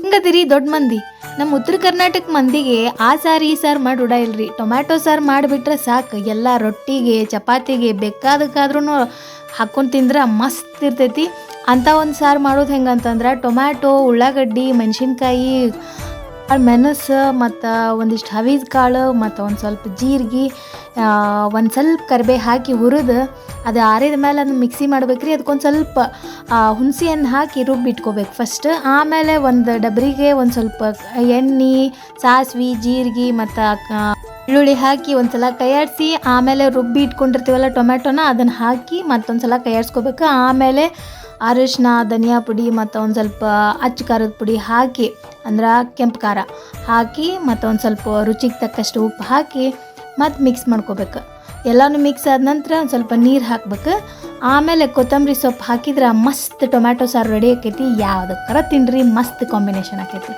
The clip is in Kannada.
ಹಿಂಗದಿರಿ ದೊಡ್ಡ ಮಂದಿ. ನಮ್ಮ ಉತ್ತರ ಕರ್ನಾಟಕ ಮಂದಿಗೆ ಆ ಸಾರು ಈ ಸಾರು ಮಾಡಿ ಉಡ ಇಲ್ರಿ ಟೊಮ್ಯಾಟೊ ಸಾರು ಮಾಡಿಬಿಟ್ರೆ ಸಾಕು. ಎಲ್ಲ ರೊಟ್ಟಿಗೆ, ಚಪಾತಿಗೆ ಬೇಕಾದಕ್ಕಾದ್ರೂ ಹಾಕೊಂಡು ತಿಂದ್ರೆ ಮಸ್ತ್ ಇರ್ತೈತಿ. ಅಂಥ ಒಂದು ಸಾರು ಮಾಡೋದು ಹೆಂಗಂತಂದ್ರೆ ಟೊಮ್ಯಾಟೊ, ಉಳ್ಳಾಗಡ್ಡಿ, ಮೆಣಸಿನ್ಕಾಯಿ ಮೆಣಸು ಮತ್ತು ಒಂದಿಷ್ಟು ಹವಿದ ಕಾಳು ಮತ್ತು ಒಂದು ಸ್ವಲ್ಪ ಜೀರಿಗೆ ಒಂದು ಸ್ವಲ್ಪ ಕರಿಬೇ ಹಾಕಿ ಹುರಿದು ಅದು ಆರಿದ ಮೇಲೆ ಅದನ್ನು ಮಿಕ್ಸಿ ಮಾಡ್ಬೇಕ್ರಿ. ಅದಕ್ಕೊಂದು ಸ್ವಲ್ಪ ಹುಣಸೆ ಹಾಕಿ ರುಬ್ಬಿಟ್ಕೋಬೇಕು ಫಸ್ಟ್ ಆಮೇಲೆ ಒಂದು ಡಬ್ರಿಗೆ ಒಂದು ಸ್ವಲ್ಪ ಎಣ್ಣೆ, ಸಾಸಿವೆ, ಜೀರಿಗೆ ಮತ್ತು ಈರುಳ್ಳಿ ಹಾಕಿ ಒಂದ್ಸಲ ಕೈಯಾಡಿಸಿ, ಆಮೇಲೆ ರುಬ್ಬಿ ಇಟ್ಕೊಂಡಿರ್ತೀವಲ್ಲ ಟೊಮ್ಯಾಟೊನ ಅದನ್ನು ಹಾಕಿ ಮತ್ತೊಂದು ಸಲ ಕೈಯಾಡಿಸ್ಕೋಬೇಕು. ಆಮೇಲೆ ಅರಿಶಿನ ಧನಿಯಾ ಪುಡಿ ಮತ್ತು ಒಂದು ಸ್ವಲ್ಪ ಅಚ್ಚು ಖಾರದ ಪುಡಿ ಹಾಕಿ, ಅಂದ್ರೆ ಕೆಂಪು ಖಾರ ಹಾಕಿ ಮತ್ತು ಒಂದು ಸ್ವಲ್ಪ ರುಚಿಗೆ ತಕ್ಕಷ್ಟು ಉಪ್ಪು ಹಾಕಿ ಮತ್ತು ಮಿಕ್ಸ್ ಮಾಡ್ಕೋಬೇಕು. ಎಲ್ಲನೂ ಮಿಕ್ಸ್ ಆದ ನಂತರ ಒಂದು ಸ್ವಲ್ಪ ನೀರು ಹಾಕ್ಬೇಕು. ಆಮೇಲೆ ಕೊತ್ತಂಬರಿ ಸೊಪ್ಪು ಹಾಕಿದ್ರೆ ಮಸ್ತ್ ಟೊಮ್ಯಾಟೊ ಸಾರು ರೆಡಿ ಆಕೈತಿ. ಯಾವುದಕ್ಕಾರ ತಿನ್ನಿರಿ ಮಸ್ತ್ ಕಾಂಬಿನೇಷನ್ ಆಕೈತಿ.